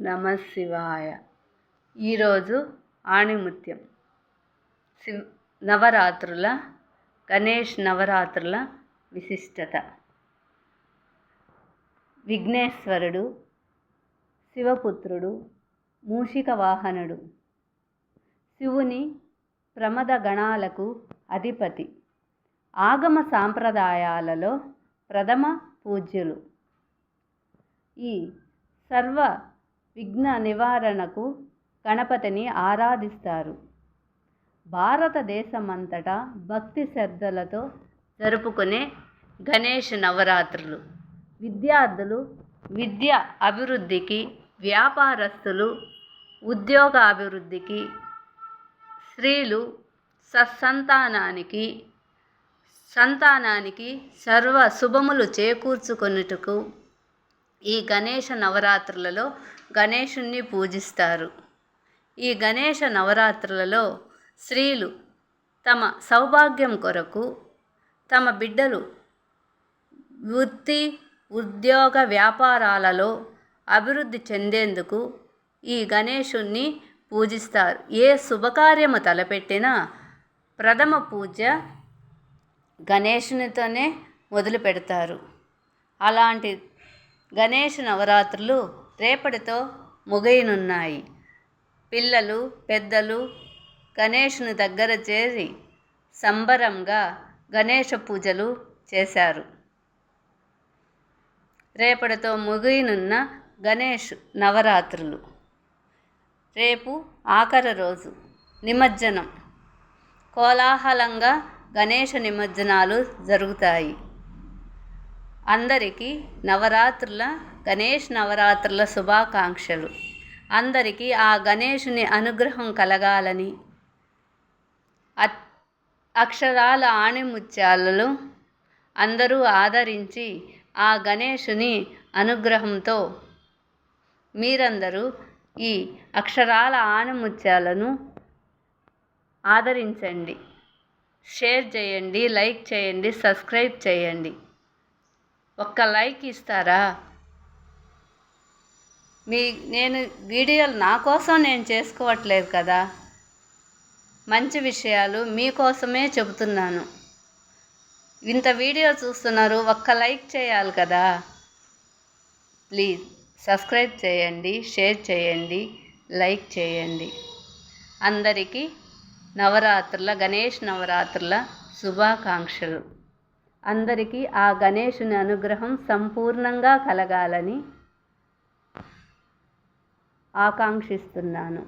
నమ శివాయ. ఈరోజు ఆణిముత్యం. శివ్ నవరాత్రుల గణేష్ నవరాత్రుల విశిష్టత. విఘ్నేశ్వరుడు శివపుత్రుడు మూషిక వాహనుడు. శివుని ప్రమద గణాలకు అధిపతి. ఆగమ సాంప్రదాయాలలో ప్రథమ పూజ్యులు. ఈ సర్వ విఘ్న నివారణకు గణపతిని ఆరాధిస్తారు. భారతదేశమంతటా భక్తి శ్రద్ధలతో జరుపుకునే గణేష్ నవరాత్రులు. విద్యార్థులు విద్య అభివృద్ధికి వ్యాపారస్తులు ఉద్యోగ అభివృద్ధికి స్త్రీలు సత్సంతానానికి సంతానానికి సర్వ శుభములు చేకూర్చుకొనుటకు ఈ గణేష నవరాత్రులలో గణేషుణ్ణి పూజిస్తారు. ఈ గణేష నవరాత్రులలో స్త్రీలు తమ సౌభాగ్యం కొరకు తమ బిడ్డలు వృత్తి ఉద్యోగ వ్యాపారాలలో అభివృద్ధి చెందేందుకు ఈ గణేషుణ్ణి పూజిస్తారు. ఏ శుభకార్యము తలపెట్టినా ప్రథమ పూజ గణేషునితోనే మొదలు పెడతారు అలాంటి గణేష్ నవరాత్రులు రేపటితో ముగియనున్నాయి. పిల్లలు పెద్దలు గణేషుని దగ్గర చేరి సంబరంగా గణేష పూజలు చేశారు. రేపటితో ముగియనున్న గణేష్ నవరాత్రులు. రేపు ఆఖరి రోజు నిమజ్జనం. కోలాహలంగా గణేష నిమజ్జనాలు జరుగుతాయి. అందరికీ నవరాత్రుల గణేష్ నవరాత్రుల శుభాకాంక్షలు. అందరికీ ఆ గణేషుని అనుగ్రహం కలగాలని అక్షరాల ఆణిముత్యాలలో అందరూ ఆదరించి ఆ గణేషుని అనుగ్రహంతో మీరందరూ ఈ అక్షరాల ఆణిముత్యాలను ఆదరించండి. షేర్ చేయండి లైక్ చేయండి సబ్స్క్రైబ్ చేయండి. ఒక్క లైక్ ఇస్తారా? మీ నేను వీడియోలు నా కోసం నేను చేసుకోవట్లేదు కదా. మంచి విషయాలు మీకోసమే చెబుతున్నాను. ఇంత వీడియో చూస్తున్నారు ఒక్క లైక్ చేయాలి కదా. ప్లీజ్ సబ్స్క్రైబ్ చేయండి షేర్ చేయండి లైక్ చేయండి. అందరికీ నవరాత్రుల గణేష్ నవరాత్రుల శుభాకాంక్షలు. అందరికీ ఆ గణేషుని అనుగ్రహం సంపూర్ణంగా కలగాలని ఆకాంక్షిస్తున్నాను.